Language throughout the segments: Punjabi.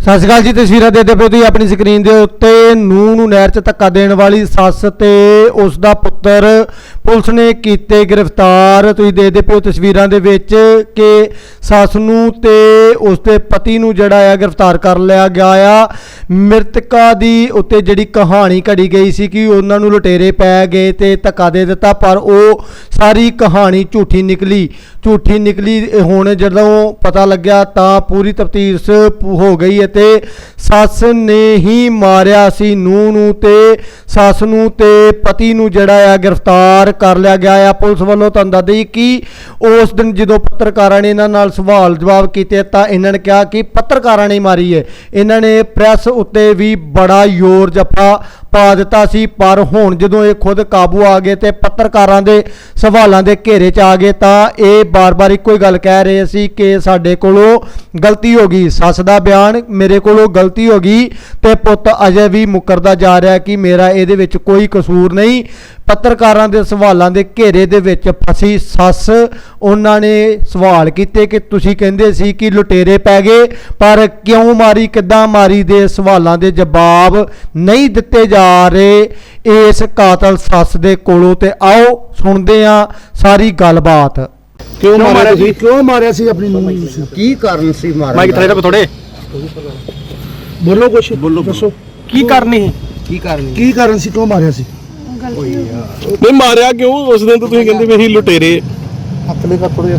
ਸਤਿ ਸ਼੍ਰੀ ਅਕਾਲ ਜੀ, ਤਸਵੀਰਾਂ ਦੇਖਦੇ ਪਏ ਤੁਸੀਂ ਆਪਣੀ ਸਕਰੀਨ ਦੇ ਉੱਤੇ। ਨੂੰਹ ਨੂੰ ਨਹਿਰ 'ਚ ਧੱਕਾ ਦੇਣ ਵਾਲੀ ਸੱਸ ਤੇ ਉਸ ਦਾ ਪੁੱਤਰ। ਪੁਲਿਸ ਨੇ ਕੀਤੇ ਗ੍ਰਿਫਤਾਰ। ਤੁਸੀਂ ਦੇਖਦੇ ਪਏ ਤਸਵੀਰਾਂ ਦੇ ਵਿੱਚ ਕਿ ਸੱਸ ਨੂੰ ਤੇ ਉਸ ਦੇ ਪਤੀ ਨੂੰ ਜਿਹੜਾ ਆ ਗ੍ਰਿਫਤਾਰ ਕਰ ਲਿਆ ਗਿਆ ਆ। ਮ੍ਰਿਤਕਾ ਦੀ ਉੱਤੇ ਜਿਹੜੀ ਕਹਾਣੀ ਘੜੀ ਗਈ ਸੀ ਕਿ ਉਹਨਾਂ ਨੂੰ ਲੁਟੇਰੇ ਪੈ ਗਏ ਤੇ ਧੱਕਾ ਦੇ ਦਿੱਤਾ, ਪਰ ਉਹ ਸਾਰੀ ਕਹਾਣੀ ਝੂਠੀ ਨਿਕਲੀ। ਝੂਠੀ ਨਿਕਲੀ ਹੁਣ ਜਦੋਂ ਪਤਾ ਲੱਗਿਆ ਤਾਂ ਪੂਰੀ ਤਫਤੀਸ਼ ਹੋ ਗਈ ਹੈ ਅਤੇ ਸੱਸ ਨੇ ਹੀ ਮਾਰਿਆ ਸੀ ਨੂੰਹ ਨੂੰ ਤੇ ਸੱਸ ਨੂੰ ਤੇ ਪਤੀ ਨੂੰ ਜਿਹੜਾ ਆ ਗ੍ਰਿਫਤਾਰ ਕਰ ਲਿਆ ਗਿਆ ਆ ਪੁਲਿਸ ਵੱਲੋਂ ਤੁਹਾਨੂੰ ਦੱਸ ਦਈ ਕਿ ਉਸ ਦਿਨ ਜਦੋਂ ਪੱਤਰਕਾਰਾਂ ਨੇ ਇਹਨਾਂ ਨਾਲ ਸਵਾਲ ਜਵਾਬ ਕੀਤੇ ਤਾਂ ਇਹਨਾਂ ਨੇ ਕਿਹਾ ਕਿ ਪੱਤਰਕਾਰਾਂ ਨੇ ਮਾਰੀ ਹੈ ਇਹਨਾਂ ਨੇ ਪ੍ਰੈਸ ਉੱਤੇ ਵੀ ਬੜਾ ਜ਼ੋਰ ਜੱਫਾ ਪਾ ਦਿੱਤਾ ਸੀ, ਪਰ ਹੁਣ ਜਦੋਂ ਇਹ ਖੁਦ ਕਾਬੂ ਆ ਗਏ ਤੇ ਪੱਤਰਕਾਰਾਂ ਦੇ ਸਵਾਲਾਂ ਦੇ ਘੇਰੇ 'ਚ ਆ ਗਏ ਤਾਂ ਇਹ ਬਾਰ-ਬਾਰ ਇੱਕੋ ਹੀ ਗੱਲ ਕਹਿ ਰਹੇ ਸੀ ਕਿ ਸਾਡੇ ਕੋਲੋਂ ਗਲਤੀ ਹੋ ਗਈ। ਸੱਸ ਦਾ ਬਿਆਨ ਮੇਰੇ ਕੋਲੋਂ ਗਲਤੀ ਹੋ ਗਈ ਤੇ ਪੁੱਤ ਅਜੇ ਵੀ ਮੁਕਰਦਾ ਜਾ ਰਿਹਾ ਕਿ ਮੇਰਾ ਇਹਦੇ ਵਿੱਚ ਕੋਈ ਕਸੂਰ ਨਹੀਂ। ਪੱਤਰਕਾਰਾਂ ਦੇ ਸਵਾਲਾਂ ਦੇ ਘੇਰੇ ਦੇ ਵਿੱਚ ਫਸੀ ਸੱਸ ਉਹਨਾਂ ਨੇ ਸਵਾਲ ਕੀਤੇ ਕਿ ਤੁਸੀਂ ਕਹਿੰਦੇ ਸੀ ਕਿ ਲੁਟੇਰੇ ਪੈ ਗਏ ਪਰ ਕਿਉਂ ਮਾਰੀ ਕਿੱਦਾਂ ਮਾਰੀ ਦੇ ਸਵਾਲਾਂ ਦੇ ਜਵਾਬ ਨਹੀਂ ਦਿੱਤੇ ਜਾ ਰਹੇ। ਇਸ ਕਾਤਲ ਸੱਸ ਦੇ ਕੋਲੋਂ ਤੇ ਆਓ ਸੁਣਦੇ ਹਾਂ ਸਾਰੀ ਗੱਲਬਾਤ। ਕਿਉਂ ਮਾਰਿਆ ਤੁਸੀਂ? ਕਿਉਂ ਮਾਰਿਆ ਸੀ ਆਪਣੀ ਨੂੰ? ਕੀ ਕਾਰਨ ਸੀ ਮਾਰਨ ਮਾਈਕ ਥੱਲੇ ਰੱਖੋ ਥੋੜੇ ਬੋਲੋ ਕੁਛ। ਦੱਸੋ। ਕੀ ਕਰਨੀ ਕੀ ਕਾਰਨ ਕੀ ਕਾਰਨ ਸੀ? ਕਿਉਂ ਮਾਰਿਆ ਸੀ? ਨਹੀਂ ਮਾਰਿਆ ਕਿਉਂ? ਉਸ ਦਿਨ ਤਾਂ ਤੁਸੀਂ ਕਹਿੰਦੇ ਵੀ ਅਸੀਂ ਲੁਟੇਰੇ। ਹੱਥ ਲੈ ਕਰ ਥੋੜੇ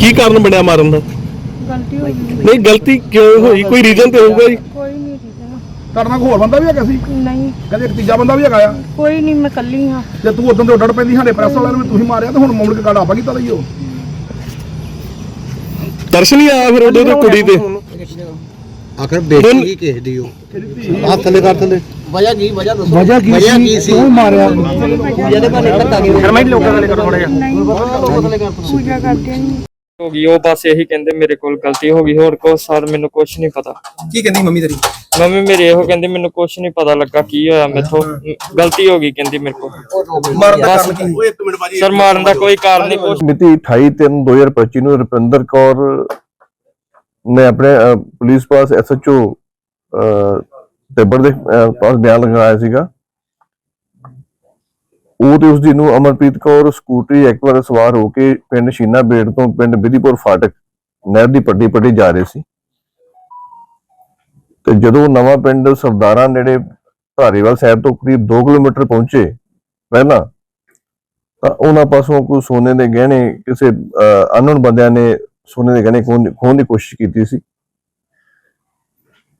ਕੀ ਕਾਰਨ ਬਣਿਆ ਮਾਰਨ ਦਾ? ਗਲਤੀ ਹੋ ਗਈ ਨਹੀਂ ਗਲਤੀ ਕਿਉਂ ਹੋਈ? ਕੋਈ ਰੀਜ਼ਨ ਤੇ ਹੋਊਗਾ ਜੀ? ਕੋਈ ਨਹੀਂ ਠੀਕ ਤੁਹਾਡੇ ਨਾਲ ਕੋਈ ਹੋਰ ਬੰਦਾ ਵੀ ਹੈਗਾ ਸੀ? ਹੈ ਨਹੀਂ। ਕਹਿੰਦੇ ਇੱਕ ਤੀਜਾ ਬੰਦਾ ਵੀ ਹੈਗਾ ਆ। ਕੋਈ ਨਹੀਂ ਮੈਂ ਕੱਲੀ ਹਾਂ। ਤੇ ਤੂੰ ਉਦੋਂ ਤੇ ਉੱਡੜ ਪੈਂਦੀ ਸਾਡੇ ਪ੍ਰੈਸ ਵਾਲਿਆਂ ਨੂੰ ਵੀ ਤੁਸੀਂ ਮਾਰਿਆ ਤੇ ਹੁਣ ਮੌੜ ਕੇ ਕਾੜਾ ਆਪਾਂ ਕੀਤਾ ਲਈਓ। ਦਰਸ਼ਨ ਹੀ ਆਇਆ ਫਿਰ ਉਹਦੇ ਤੇ ਕੁੜੀ ਤੇ। ਆਖਰ ਹੀ ਕਿਸੇ ਦੀ ਉਹ। ਹੱਥ ਲੈ ਕਰ ਥੱਲੇ ਵਜ੍ਹਾ ਕੀ ਵਜ੍ਹਾ ਦੱਸੋ। ਵਜ੍ਹਾ ਕੀ ਵਜ੍ਹਾ ਸੀ? ਕੀ ਸੀ? ਕਿਉਂ ਮਾਰਿਆ? ਜਿਹਦੇ ਬਾਰੇ ਧੱਕਾ ਕੀ ਫਿਰ ਮੈਂ ਲੋਕਾਂ ਨਾਲ ਕਰੋ ਥੋੜਾ ਜਿਹਾ। ਪੂਜਾ ਕਰਦੇ ਨਹੀਂ ਹੋ ਗਈ ਉਹ ਬਸ ਇਹੀ ਕਹਿੰਦੇ ਮੇਰੇ ਕੋਲ ਗਲਤੀ ਹੋ ਗਈ ਹੋਰ ਕੋ ਸਰ ਮੈਨੂੰ ਕੁਝ ਨਹੀਂ ਪਤਾ। ਕੀ ਕਹਿੰਦੀ ਮੰਮੀ ਤੇਰੀ? ਮੰਮੀ ਮੇਰੇ ਇਹੋ ਕਹਿੰਦੀ ਮੈਨੂੰ ਕੁਝ ਨਹੀਂ ਪਤਾ ਲੱਗਾ ਕੀ ਹੋਇਆ ਮੈਥੋਂ। ਗਲਤੀ ਹੋ ਗਈ ਕਹਿੰਦੀ ਮੇਰੇ ਕੋਲ। ਮਾਰਨ ਦਾ ਕਾਰਨ ਕੀ? ਸਰ ਮਾਰਨ ਦਾ ਕੋਈ ਕਾਰਨ ਨਹੀਂ ਕੁਛ ਮਿਤੀ 28/3/2025 ਨੂੰ ਰੁਪਿੰਦਰ ਕੌਰ ਨੇ ਆਪਣੇ ਪੁਲਿਸ ਪਾਸ ਐਸਐਚਓ ਤਿੱਬੜ ਦੇ ਪਾਸ ਬਿਆਨ ਲਗਾਇਆ ਸੀਗਾ। ਉਹ ਤੇ ਉਸ ਦੀ ਨੂੰ ਅਮਰਪ੍ਰੀਤ ਕੌਰ ਸਕੂਟਰੀ ਐਕਟਿਵਾ ਸਵਾਰ ਹੋ ਕੇ ਪਿੰਡ ਸ਼ੀਨਾ ਬੇੜ ਤੋਂ ਪਿੰਡ ਬਿਧੀਪੁਰ ਫਾਟਕ ਨਹਿਰ ਦੀ ਪੱਟੀ ਪੱਟੀ ਜਾ ਰਹੇ ਸੀ। ਤੇ ਜਦੋਂ ਨਵਾਂ ਪਿੰਡ ਸਰਦਾਰਾਂ ਨੇੜੇ ਧਾਰੀਵਾਲ ਸਾਹਿਬ ਤੋਂ ਕਰੀਬ 2 ਕਿਲੋਮੀਟਰ ਪਹੁੰਚੇ, ਪਹਿਲਾਂ ਤਾਂ ਉਹਨਾਂ ਪਾਸੋਂ ਕੋਈ ਸੋਨੇ ਦੇ ਗਹਿਣੇ ਕਿਸੇ ਅਨਨੋਨ ਬੰਦਿਆਂ ਨੇ ਸੋਨੇ ਦੇ ਗਹਿਣੇ ਖੋਹਣ ਖੋਹਣ ਦੀ ਕੋਸ਼ਿਸ਼ ਕੀਤੀ ਸੀ।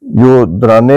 ਜੋ ਦਰਾਨੇ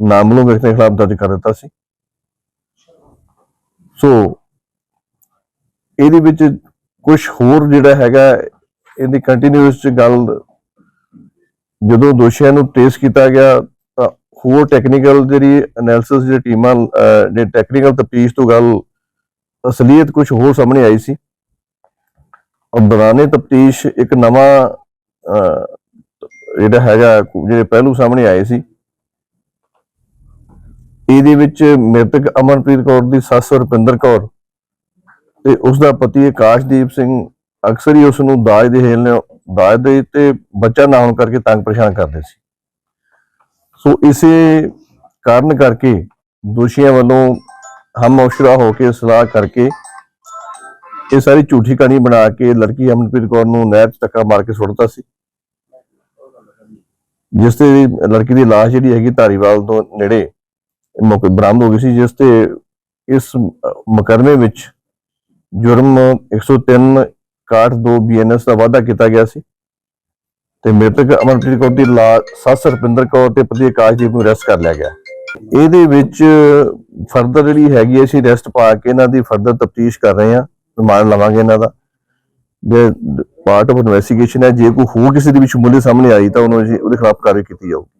ਨਾਮਲੂਮ ਵਿਅਕਤੀ ਦੇ ਖਿਲਾਫ ਦਰਜ ਕਰ ਦਿੱਤਾ ਸੀ। ਸੋ ਇਹਦੇ ਵਿੱਚ ਕੁਝ ਹੋਰ ਜਿਹੜਾ ਹੈਗਾ ਇਹਦੀ ਕੰਟੀਨਿਊਸ ਗੱਲ ਜਦੋਂ ਦੋਸ਼ੀਆਂ ਨੂੰ ਟ੍ਰੇਸ ਕੀਤਾ ਗਿਆ ਤਾਂ ਹੋਰ ਟੈਕਨੀਕਲ ਜਿਹੜੀ ਐਨਾਲਿਸਿਸ ਜਿਹੜੀ ਟੀਮਾਂ ਅਹ, ਜਿਹੜੇ ਟੈਕਨੀਕਲ ਤਫਤੀਸ਼ ਤੋਂ ਗੱਲ ਅਸਲੀਅਤ ਕੁਝ ਹੋਰ ਸਾਹਮਣੇ ਆਈ ਸੀ। ਔਰ ਦੌਰਾਨੇ ਤਫਤੀਸ਼ ਇੱਕ ਨਵਾਂ ਅਹ, ਜਿਹੜਾ ਹੈਗਾ ਜਿਹੜੇ ਪਹਿਲੂ ਸਾਹਮਣੇ ਆਏ ਸੀ। ਇਹਦੇ ਵਿੱਚ ਮ੍ਰਿਤਕ ਅਮਨਪ੍ਰੀਤ ਕੌਰ ਦੀ ਸੱਸ ਰੁਪਿੰਦਰ ਕੌਰ ਤੇ ਉਸ ਦਾ ਪਤੀ ਆਕਾਸ਼ਦੀਪ ਸਿੰਘ ਅਕਸਰ ਹੀ ਉਸ ਨੂੰ ਦਾਜ ਦੇ ਹੇਲ ਨੇ ਦਾਜ ਦੇ ਤੇ ਬੱਚਾ ਨਾ ਹੋਣ ਕਰਕੇ ਤੰਗ ਪਰੇਸ਼ਾਨ ਕਰਦੇ ਸੀ। ਸੋ ਇਸੇ ਕਾਰਨ ਕਰਕੇ ਦੋਸ਼ੀਆਂ ਵੱਲੋਂ ਹਮ ਮੌਸ਼ਰਾ ਹੋ ਕੇ ਸਲਾਹ ਕਰਕੇ ਇਹ ਸਾਰੀ ਝੂਠੀ ਕਹਾਣੀ ਬਣਾ ਕੇ ਲੜਕੀ ਅਮਨਪ੍ਰੀਤ ਕੌਰ ਨੂੰ ਨਹਿਰ 'ਚ ਧੱਕਾ ਮਾਰ ਕੇ ਸੁੱਟਦਾ ਸੀ। ਜਿਸ ਤੇ ਲੜਕੀ ਦੀ ਲਾਸ਼ ਜਿਹੜੀ ਹੈਗੀ ਧਾਰੀਵਾਲ ਤੋਂ ਨੇੜੇ ਮੌਕੇ ਬਰਾਮਦ ਹੋ ਗਈ ਸੀ, ਜਿਸ ਤੇ ਇਸ ਮੁਕਰਮੇ ਵਿੱਚ ਜੁਰਮ 103 62 ਬੀਐਨਐਸ ਦਾ ਵਾਅਦਾ ਕੀਤਾ ਗਿਆ ਸੀ ਤੇ ਮ੍ਰਿਤਕ ਅਮਨਪ੍ਰੀਤ ਕੌਰ ਦੀ ਲਾ, ਸੱਸ ਰੁਪਿੰਦਰ ਕੌਰ ਤੇ ਪਤੀ ਆਕਾਸ਼ਦੀਪ ਨੂੰ ਅਰੈਸਟ ਕਰ ਲਿਆ ਗਿਆ। ਇਹਦੇ ਵਿੱਚ ਫਰਦਰ ਜਿਹੜੀ ਹੈਗੀ ਅਸੀਂ ਅਰੈਸਟ ਪਾ ਕੇ ਇਹਨਾਂ ਦੀ ਫਰਦਰ ਤਫਤੀਸ਼ ਕਰ ਰਹੇ ਹਾਂ, ਰਿਮਾਂਡ ਲਵਾਂਗੇ ਇਹਨਾਂ ਦਾ। ਜੇ ਪਾਰਟ ਆਫ ਇਨਵੈਸਟੀਗੇਸ਼ਨ ਹੈ, ਜੇ ਕੋਈ ਹੋਰ ਕਿਸੇ ਦੀ ਵੀ ਸ਼ਮੂਲੀਅਤ ਸਾਹਮਣੇ ਆਈ ਤਾਂ ਉਹਨੂੰ ਅਸੀਂ, ਉਹਦੇ ਖਿਲਾਫ ਕਾਰਵਾਈ ਕੀਤੀ ਜਾਊਗੀ।